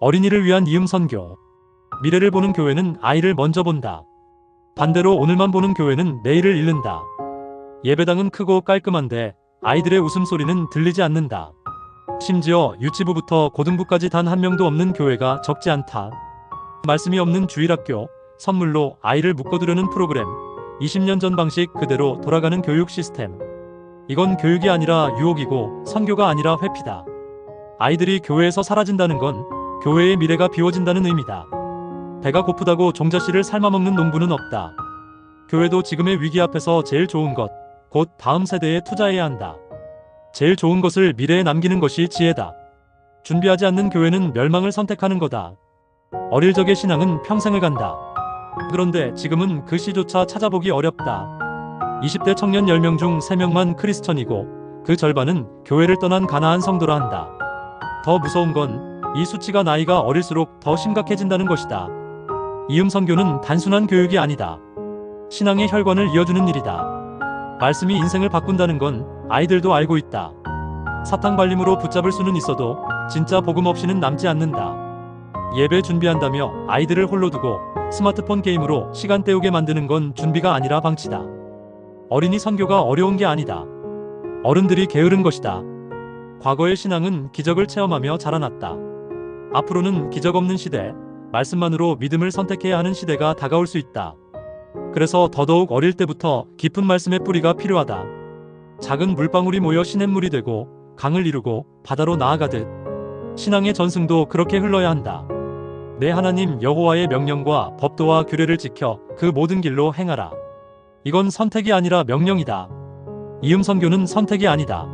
어린이를 위한 이음 선교. 미래를 보는 교회는 아이를 먼저 본다. 반대로 오늘만 보는 교회는 내일을 잃는다. 예배당은 크고 깔끔한데 아이들의 웃음소리는 들리지 않는다. 심지어 유치부부터 고등부까지 단 한 명도 없는 교회가 적지 않다. 말씀이 없는 주일학교, 선물로 아이를 묶어두려는 프로그램, 20년 전 방식 그대로 돌아가는 교육 시스템. 이건 교육이 아니라 유혹이고 선교가 아니라 회피다. 아이들이 교회에서 사라진다는 건 교회의 미래가 비워진다는 의미다. 배가 고프다고 종자씨를 삶아먹는 농부는 없다. 교회도 지금의 위기 앞에서 제일 좋은 것, 곧 다음 세대에 투자해야 한다. 제일 좋은 것을 미래에 남기는 것이 지혜다. 준비하지 않는 교회는 멸망을 선택하는 거다. 어릴 적의 신앙은 평생을 간다. 그런데 지금은 그 시조차 찾아보기 어렵다. 20대 청년 10명 중 3명만 크리스천이고 그 절반은 교회를 떠난 가나안 성도라 한다. 더 무서운 건 이 수치가 나이가 어릴수록 더 심각해진다는 것이다. 이음 선교는 단순한 교육이 아니다. 신앙의 혈관을 이어주는 일이다. 말씀이 인생을 바꾼다는 건 아이들도 알고 있다. 사탕 발림으로 붙잡을 수는 있어도 진짜 복음 없이는 남지 않는다. 예배 준비한다며 아이들을 홀로 두고 스마트폰 게임으로 시간 때우게 만드는 건 준비가 아니라 방치다. 어린이 선교가 어려운 게 아니다. 어른들이 게으른 것이다. 과거의 신앙은 기적을 체험하며 자라났다. 앞으로는 기적 없는 시대, 말씀만으로 믿음을 선택해야 하는 시대가 다가올 수 있다. 그래서 더더욱 어릴 때부터 깊은 말씀의 뿌리가 필요하다. 작은 물방울이 모여 시냇물이 되고 강을 이루고 바다로 나아가듯 신앙의 전승도 그렇게 흘러야 한다. 내 하나님 여호와의 명령과 법도와 규례를 지켜 그 모든 길로 행하라. 이건 선택이 아니라 명령이다. 이음 선교는 선택이 아니다.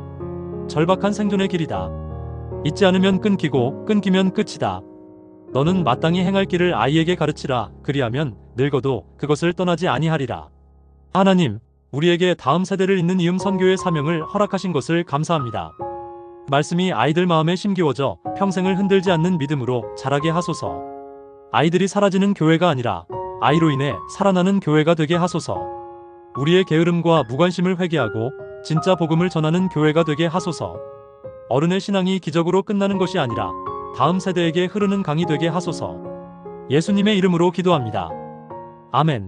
절박한 생존의 길이다. 잊지 않으면 끊기고 끊기면 끝이다. 너는 마땅히 행할 길을 아이에게 가르치라. 그리하면 늙어도 그것을 떠나지 아니하리라. 하나님, 우리에게 다음 세대를 잇는 이음 선교의 사명을 허락하신 것을 감사합니다. 말씀이 아이들 마음에 심기워져 평생을 흔들지 않는 믿음으로 자라게 하소서. 아이들이 사라지는 교회가 아니라 아이로 인해 살아나는 교회가 되게 하소서. 우리의 게으름과 무관심을 회개하고 진짜 복음을 전하는 교회가 되게 하소서. 어른의 신앙이 기적으로 끝나는 것이 아니라 다음 세대에게 흐르는 강이 되게 하소서. 예수님의 이름으로 기도합니다. 아멘.